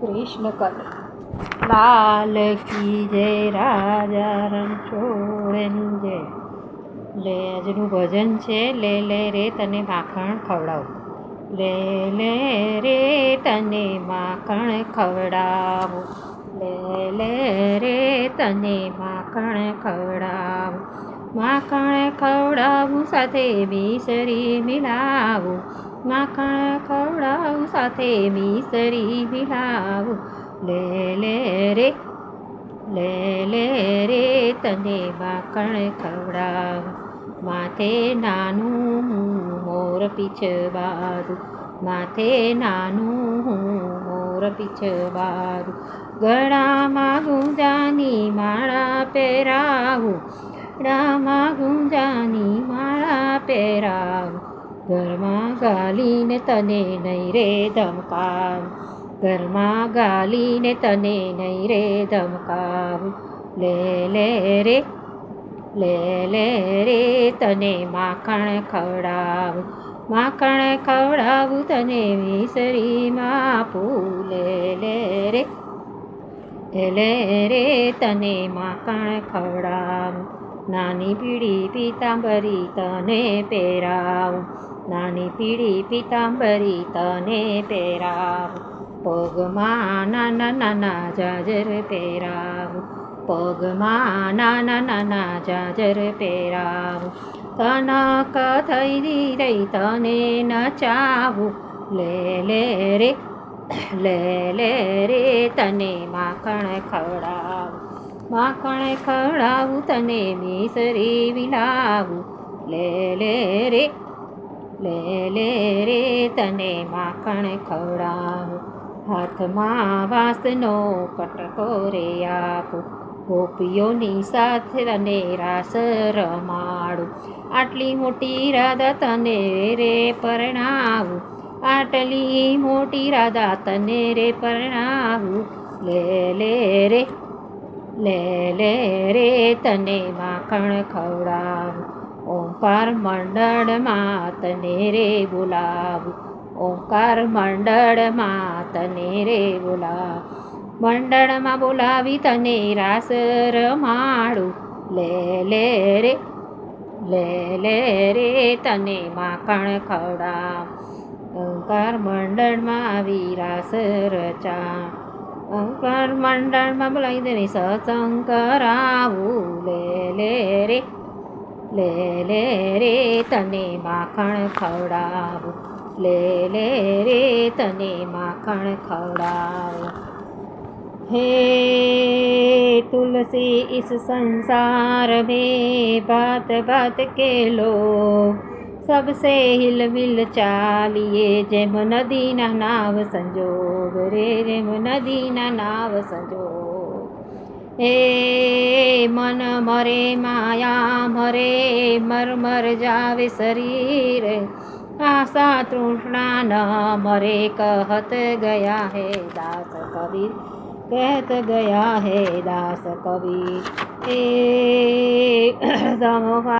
કૃષ્ણ કર. લાલ કી જય, રાજા રણછોડની જય. લે, આજનું ભજન છે, લે લે રે તને માખણ ખવડાવું. લે લે રે તને માખણ ખવડાવું. લે લે રે તને માખણ ખવડાવું. માખણ ખવડાવું, સાથે મિસરી મિલાવું. માખણ ખવડાવું, સાથે મિસરી મિલાવું લે લે રે, લે લે રે, તને માખણ ખવડાવું. માથે નાનું હું મોર પીછવારું માથે નાનું હું મોર પીછવારું ગળામાં ગુંજાની માળા પહેરાવું. ગળામાં ગુંજાની માળા પહેરાવું. ઘરમાં ગાલીને તને નહીં રે ધમકાવું ઘરમાં ગાલીને તને નહીં રે ધમકાવું લે લે રે લે લે રે તને માખણ ખવડાવ માખણ ખવડાવું તને વિસરીમાં ફૂલે લે લે રે લે રે તને માખણ ખવડાવું નાની પીળી પીતાંબરી તને પહેરાવ. નાની પીળી પીતાંબરી તને પહેરાવ. પગમાં નાના નાના જાજર પહેરાવ. પગમાં નાના નાના જાજર પહેરાવ. તનક થઈ દીધી તને નચાવું. લે લે રે, લે લે રે તને માખણ ખવડાવું. માખણ ખવડાવું, તને મિસરી વિલાવું. લે લે રે, લે લે રે, તને માખણ ખવડાવું. હાથમાં વાસનો કટકો રે આપું. ગોપીઓની સાથે તને રાસ રમાડું. આટલી મોટી રાધા તને રે પરણાવું. આટલી મોટી રાધા તને રે પરણાવું. લે લે રે લે લે રે તને માખણ ખવડાવ. ઓંકાર મંડળ તને રે બોલાવ. ઓંકાર મંડળ તને રે બોલાવ. મંડળમાં બોલાવી તને રાસ રમાડું. લે લે રે, લે લે રે તને માખણ ખવડાવ. ઓંકાર મંડળમાં આવી રાસ રચા ઓમકાર મંડળમાં બોલાવી દે સત્સંગ કરાવું લે લે રે લે લે રે તને માખણ ખવડાવું લે લે રે તને માખણ ખવડાવું હે તુલસી ઇસ સંસાર મેં બાત બાત કે લો सबसे हिल मिल ચાલીએ જેમ નદીના નાવ સંજોગ રે જેમ નદીના નાવ સંજોગ હે મન મરે માયા મરે મર મર જાવે શરીર આશા તૃષ્ણા ન મરે કહત ગયા હે દાસ કબીર कहत गया है दास कवि हे